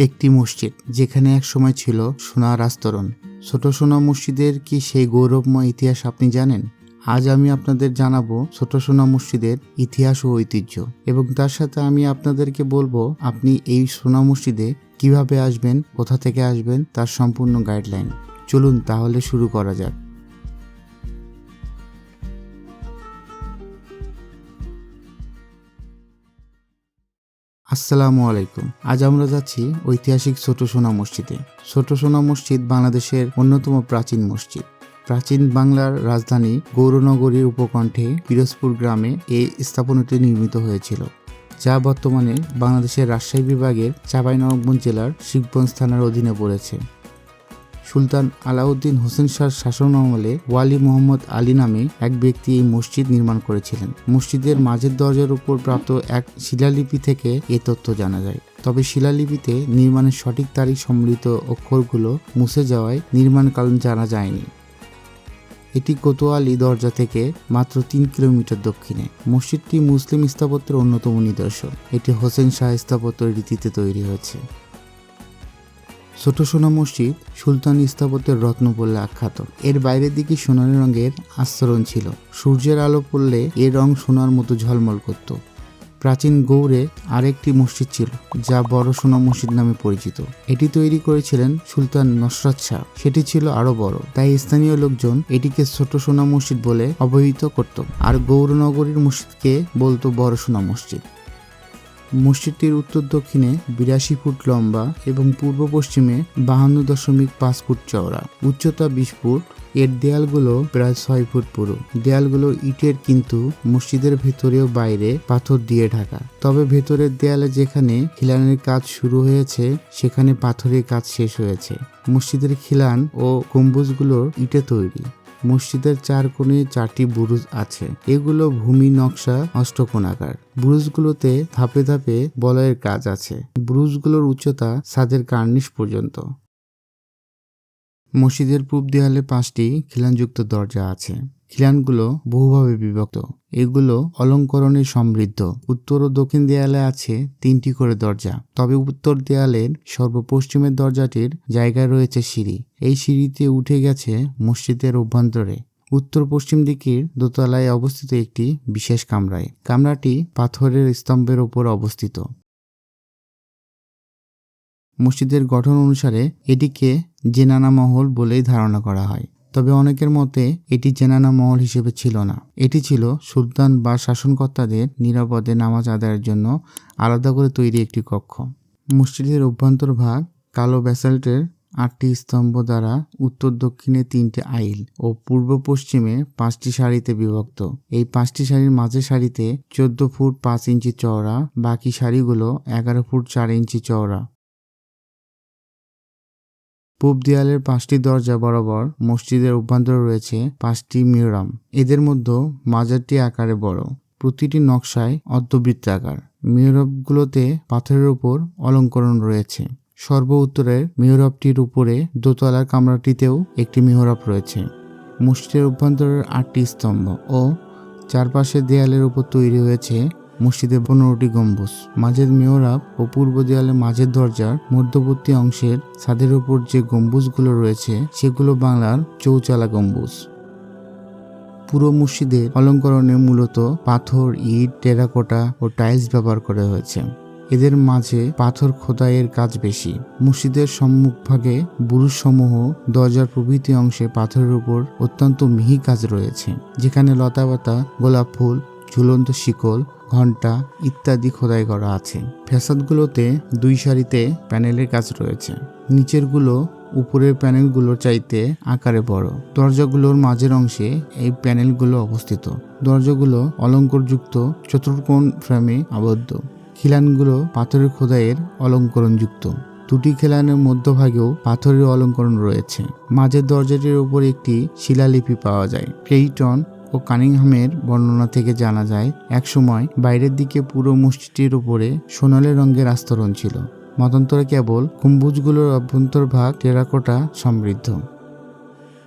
একটি মসজিদ যেখানে এক সময় ছিল সোনার আস্তরণ। ছোট সোনা মসজিদের কি সেই গৌরবময় ইতিহাস আপনি জানেন? আজ আমি আপনাদের জানাব ছোট সোনা মসজিদের ইতিহাস ও ঐতিহ্য এবং তার সাথে আমি আপনাদেরকে বলব আপনি এই সোনা মসজিদে কীভাবে আসবেন, কোথা থেকে আসবেন, তার সম্পূর্ণ গাইডলাইন। চলুন তাহলে শুরু করা যাক। আসসালামু আলাইকুম। আজ আমরা যাচ্ছি ঐতিহাসিক ছোট সোনা মসজিদে। ছোট সোনা মসজিদ বাংলাদেশের অন্যতম প্রাচীন মসজিদ। প্রাচীন বাংলার রাজধানী গৌরনগরীর উপকণ্ঠে পিরোজপুর গ্রামে এই স্থাপনাটি নির্মিত হয়েছিল, যা বর্তমানে বাংলাদেশের রাজশাহী বিভাগের চাঁপাইনবাবগঞ্জ জেলার শিবগঞ্জ থানার অধীনে পড়েছে। সুলতান আলাউদ্দিন হোসেন শাহর শাসন আমলে ওয়ালি মোহাম্মদ আলী নামে এক ব্যক্তি এই মসজিদ নির্মাণ করেছিলেন। মসজিদের মাঝের দরজার উপর প্রাপ্ত এক শিলালিপি থেকে এ তথ্য জানা যায়। তবে শিলালিপিতে নির্মাণের সঠিক তারিখ সম্মিলিত অক্ষরগুলো মুছে যাওয়ায় নির্মাণকাল জানা যায়নি। এটি কোতোয়ালি দরজা থেকে মাত্র তিন কিলোমিটার দক্ষিণে। মসজিদটি মুসলিম স্থাপত্যের অন্যতম নিদর্শন। এটি হোসেন শাহ স্থাপত্য রীতিতে তৈরি হয়েছে। ছোট সোনা মসজিদ সুলতানি স্থাপত্যের রত্ন বলে আখ্যাত। এর বাইরের দিকে সোনালি রঙের আস্তরণ ছিল। সূর্যের আলো পড়লে এর রং সোনার মতো ঝলমল করত। প্রাচীন গৌড়ে আরেকটি মসজিদ ছিল, যা বড় সোনা মসজিদ নামে পরিচিত। এটি তৈরি করেছিলেন সুলতান নসরাত শাহ। সেটি ছিল আরও বড়, তাই স্থানীয় লোকজন এটিকে ছোট সোনা মসজিদ বলে অবহিত করত। আর গৌরনগরীর মসজিদকে বলতো বড় সোনা মসজিদ। মসজিদটির উত্তর দক্ষিণে বিরাশি ফুট লম্বা এবং পূর্ব পশ্চিমে বাহান্ন দশমিক পাঁচ ফুট চওড়া। উচ্চতা বিশ ফুট। এর দেয়ালগুলো প্রায় ছয় ফুট পুরো। দেয়ালগুলো ইটের কিন্তু মসজিদের ভেতরেও বাইরে পাথর দিয়ে ঢাকা। তবে ভেতরের দেয়ালে যেখানে খিলানের কাজ শুরু হয়েছে, সেখানে পাথরের কাজ শেষ হয়েছে। মসজিদের খিলান ও গম্বুজগুলো ইটে তৈরি। মসজিদের চার কোণে চারটি বুরুজ আছে। এগুলো ভূমি নকশা, অষ্টকোণাকার। বুরুজগুলোতে ধাপে ধাপে বলয়ের কাজ আছে। বুরুজগুলোর উচ্চতা সাদের কার্নিশ পর্যন্ত। মসজিদের পূব দেয়ালে পাঁচটি খিলানযুক্ত দরজা আছে। খিলানগুলো বহুভাবে বিভক্ত। এগুলো অলঙ্করণে সমৃদ্ধ। উত্তর ও দক্ষিণ দেয়ালে আছে তিনটি করে দরজা। তবে উত্তর দেয়ালের সর্বপশ্চিমের দরজাটির জায়গায় রয়েছে সিঁড়ি। এই সিঁড়িতে উঠে গেছে মসজিদের অভ্যন্তরে। উত্তর পশ্চিম দিকের দোতলায় অবস্থিত একটি বিশেষ কামরায়। কামরাটি পাথরের স্তম্ভের ওপর অবস্থিত। মসজিদের গঠন অনুসারে এটিকে জেনানা মহল বলেই ধারণা করা হয়। তবে অনেকের মতে এটি জেনানা মহল হিসেবে ছিল না। এটি ছিল সুলতান বা শাসনকর্তাদের নিরাপদে নামাজ আদায়ের জন্য আলাদা করে তৈরি একটি কক্ষ। মসজিদের অভ্যন্তর ভাগ কালো ব্যাসাল্টের আটটি স্তম্ভ দ্বারা উত্তর দক্ষিণে তিনটি আইল ও পূর্ব পশ্চিমে পাঁচটি সারিতে বিভক্ত। এই পাঁচটি সারির মাঝের সারিতে চোদ্দ ফুট পাঁচ ইঞ্চি চওড়া, বাকি সারিগুলো এগারো ফুট চার ইঞ্চি চওড়া। পূব দেয়ালের পাঁচটি দরজা বরাবর মসজিদের অভ্যন্তরে রয়েছে পাঁচটি মিহরাম। এদের মধ্যে মাজারটি আকারে বড়। প্রতিটি নকশায় অর্ধবৃত্তাকার মিহরবগুলোতে পাথরের উপর অলঙ্করণ রয়েছে। সর্ব উত্তরের মিহরবটির উপরে দোতলার কামরাটিতেও একটি মিহরব রয়েছে। মসজিদের অভ্যন্তরের আটটি স্তম্ভ ও চারপাশের দেয়ালের উপর তৈরি হয়েছে মসজিদে পনেরোটি গম্বুজ। মাঝের মেহরাব ও পূর্ব দেয়ালে মাঝের দরজার মধ্যবর্তী অংশের ছাদের উপর যে গম্বুজগুলো রয়েছে, সেগুলো বাংলার চৌচালা গম্বুজ। পুরো মসজিদের অলঙ্করণে মূলত পাথর, ইট, টেরাকোটা ও টাইলস ব্যবহার করা হয়েছে। এদের মাঝে পাথর খোদাইয়ের কাজ বেশি। মসজিদের সম্মুখভাগে বুরুজসমূহ দরজার প্রভৃতি অংশে পাথরের উপর অত্যন্ত মিহি কাজ রয়েছে, যেখানে লতাপাতা, গোলাপ ফুল ঝুলন্ত শিকল, ঘণ্টা ইত্যাদি খোদাই করা আছে। ফ্যাসাদগুলোতে দুই সারিতে প্যানেলের কাজ রয়েছে। নিচেরগুলো উপরের প্যানেলগুলোর চাইতে আকারে বড়। দরজাগুলোর মাঝের অংশে এই প্যানেলগুলো অবস্থিত। দরজাগুলো অলঙ্করযুক্ত চতুর্কোণ ফ্রেমে আবদ্ধ। খিলানগুলো পাথরের খোদাইয়ের অলঙ্করণযুক্ত। দুটি খিলানের মধ্যভাগেও পাথরের অলঙ্করণ রয়েছে। মাঝের দরজাটির উপর একটি শিলালিপি পাওয়া যায়। ক্রেইটন ও কানিংহামের বর্ণনা থেকে জানা যায়, একসময় বাইরের দিকে পুরো মসজিদটির উপরে সোনালি রঙের আস্তরণ ছিল। মতান্তরে কেবল গম্বুজগুলোর অভ্যন্তরভাগ টেরাকোটা সমৃদ্ধ।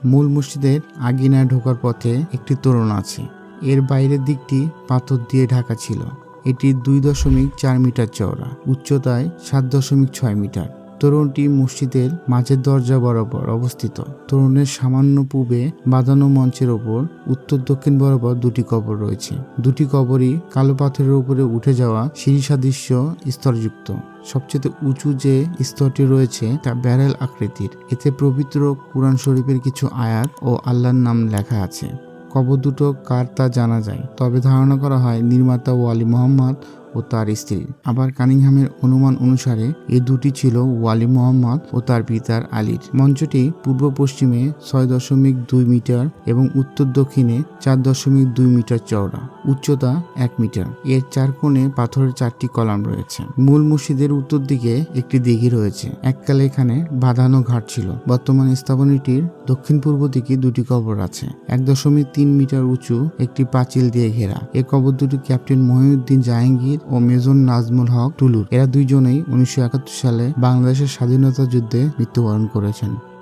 মূল মসজিদের আগিনায় ঢোকার পথে একটি তোরণ আছে। এর বাইরের দিকটি পাথর দিয়ে ঢাকা ছিল। এটি দুই দশমিক চার মিটার চওড়া, উচ্চতায় সাত দশমিক ছয় মিটার। তোরণটি মসজিদের মাঝের দরজা বরাবর অবস্থিত। তরুণের সামান্য পূবে বাঁধানো মঞ্চের ওপর উত্তর দক্ষিণ বরাবর দুটি কবর রয়েছে। দুটি কবরই কালো পাথরের উপরে উঠে যাওয়া সিঁড়ি সাদৃশ্য স্তরযুক্ত। সবচেয়ে উঁচু যে স্তরটি রয়েছে তা ব্যারেল আকৃতির। এতে পবিত্র কোরআন শরীফের কিছু আয়াত ও আল্লাহর নাম লেখা আছে। কবর দুটো কার তা জানা যায়। তবে ধারণা করা হয় নির্মাতা ওয়ালি মোহাম্মদ ও তার স্ত্রী। আবার কানিংহামের অনুমান অনুসারে এই দুটি ছিল ওয়ালি মোহাম্মদ ও তার পিতার আলীর। মঞ্চটি পূর্ব পশ্চিমে ছয় দশমিক দুই মিটার এবং উত্তর দক্ষিণে চার দশমিক দুই মিটার চওড়া। উচ্চতা এক মিটার। এর চার কোণে পাথরের চারটি কলাম রয়েছে। মূল মসজিদের উত্তর দিকে একটি দিঘি রয়েছে। এককালে এখানে বাঁধানো ঘাট ছিল। বর্তমান স্থাপনাটির দক্ষিণ পূর্ব দিকে দুটি কবর আছে। এক দশমিক তিন মিটার উঁচু, একটি পাঁচিল দিয়ে ঘেরা। এই কবর দুটি ক্যাপ্টেন মহিউদ্দিন জাহাঙ্গীর ও মেজর নাজমুল হক টুলুর। এরা দুইজনেই উনিশশো একাত্তর সালে বাংলাদেশের স্বাধীনতা যুদ্ধে মৃত্যুবরণ করেছেন।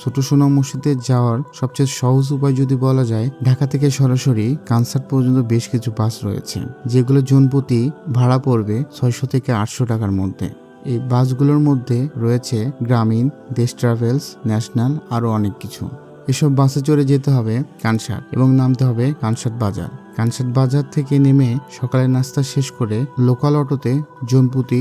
ছোট সোনা মসজিদে যাওয়ার সবচেয়ে সহজ উপায় যদি বলা যায়, ঢাকা থেকে সরাসরি কানসার্ট পর্যন্ত বেশ কিছু বাস রয়েছে, যেগুলো জনপ্রতি ভাড়া পড়বে ছয়শো থেকে আটশো টাকার মধ্যে। এই বাসগুলোর মধ্যে রয়েছে গ্রামীণ, দেশ ট্রাভেলস, ন্যাশনাল আরও অনেক কিছু। এসব বাসে চড়ে যেতে হবে কানসাট এবং নামতে হবে কানসাট বাজার। কানসাট বাজার থেকে নেমে সকালের নাস্তা শেষ করে লোকাল অটোতে জনপ্রতি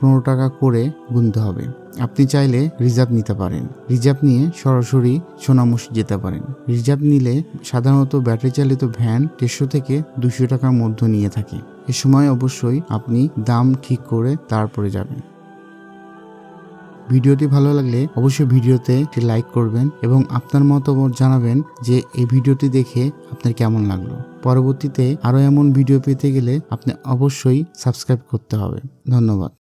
পনেরো টাকা করে গুনতে হবে। আপনি চাইলে রিজার্ভ নিতে পারেন। রিজার্ভ নিয়ে সরাসরি সোনামুশি যেতে পারেন। রিজার্ভ নিলে সাধারণত ব্যাটারি চালিত ভ্যান দেড়শো থেকে দুশো টাকার মধ্যে নিয়ে থাকে। এ সময় অবশ্যই আপনি দাম ঠিক করে তারপরে যাবেন। ভিডিওটি ভালো লাগলে অবশ্যই ভিডিওতে একটি লাইক করবেন এবং আপনার মতামত জানাবেন যে এই ভিডিওটি দেখে আপনার কেমন লাগল। পরবর্তীতে আরও এমন ভিডিও পেতে গেলে আপনি অবশ্যই সাবস্ক্রাইব করতে হবে। ধন্যবাদ।